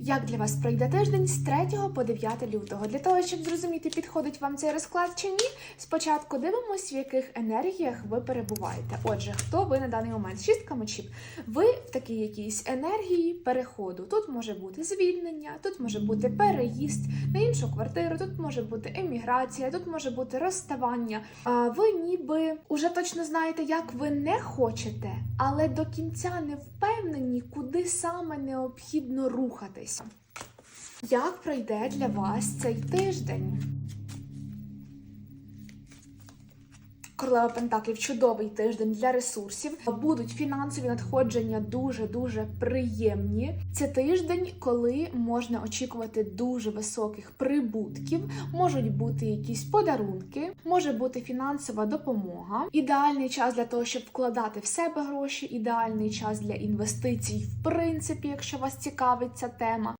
як для вас пройде тиждень з 3 по 9 лютого. Для того, щоб зрозуміти, підходить вам цей розклад чи ні, спочатку дивимось, в яких енергіях ви перебуваєте. Отже, хто ви на даний момент? Шістка мечів. Ви в такій якійсь енергії переходу. Тут може бути звільнення, тут може бути переїзд на іншу квартиру, тут може бути еміграція, тут може бути розставання. А ви ніби уже точно знаєте, як ви не хочете, але до кінця не впевнені, куди саме необхідно рухатися. Як пройде для вас цей тиждень? Королева Пентаклів чудовий тиждень для ресурсів. Будуть фінансові надходження дуже дуже приємні. Це тиждень, коли можна очікувати дуже високих прибутків. Можуть бути якісь подарунки, може бути фінансова допомога. Ідеальний час для того, щоб вкладати в себе гроші. Ідеальний час для інвестицій, в принципі, якщо вас цікавить ця тема.